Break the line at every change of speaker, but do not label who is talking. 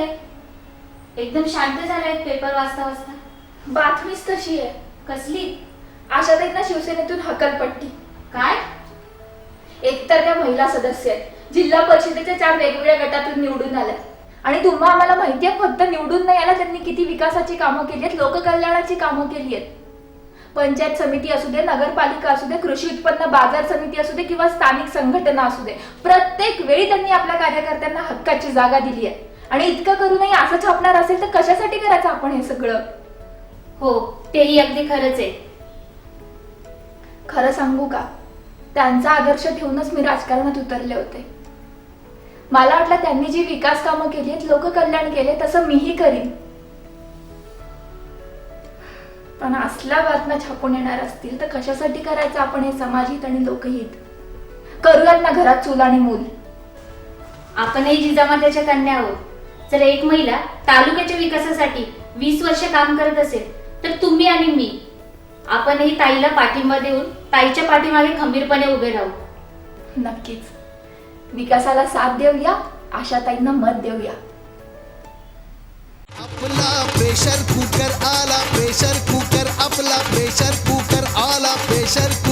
एकदम शांत झालाय पेपर वाचता वाचता.
बातमीच तशी आहे.
कसली?
आशाताईंना शिवसेनेतून हकलपट्टी
काय?
एकतर त्या महिला सदस्य आहेत. जिल्हा परिषदेच्या चार वेगवेगळ्या गटातून निवडून आल्या. आणि तुम्हा आम्हाला माहिती आहे फक्त निवडून नाही आला त्यांनी किती विकासाची कामं केली आहेत लोककल्याणाची कामं केली आहेत. पंचायत समिती असू दे नगरपालिका असू दे कृषी उत्पन्न बाजार समिती असू दे किंवा स्थानिक संघटना असू दे प्रत्येक वेळी त्यांनी आपल्या कार्यकर्त्यांना हक्काची जागा दिली आहे. आणि इतकं करूनही असं छापणार असेल तर कशासाठी करायचं आपण हे सगळं?
हो तेही अगदी खरंच आहे.
खरं सांगू का? त्यांचा आदर्श ठेवूनच मी राजकारणात उतरले होते. मला वाटलं त्यांनी जी विकास कामं केली आहेत लोककल्याण केले तसं मीही करीन. पण असल्या बातम्या छापून येणार असतील तर कशासाठी करायचं आपण हे समाजहित आणि लोकहित? करूयात ना घरात चूल आणि मूल.
आपणही जिजामात्याच्या कन्या आहोत. जर एक महिला तालुक्याच्या विकासासाठी वीस वर्ष काम करत असेल तर तुम्ही आणि मी आपणही ताईला पाठिंबा देऊन ताईच्या पाठीमागे खंबीरपणे उभे राहू.
नक्कीच. विकासाला साथ देऊया आशाताईंना मत देऊया.
आपला प्रेशर कुकर आला प्रेशर कुकर आपला प्रेशर कुकर आला प्रेशर कुकर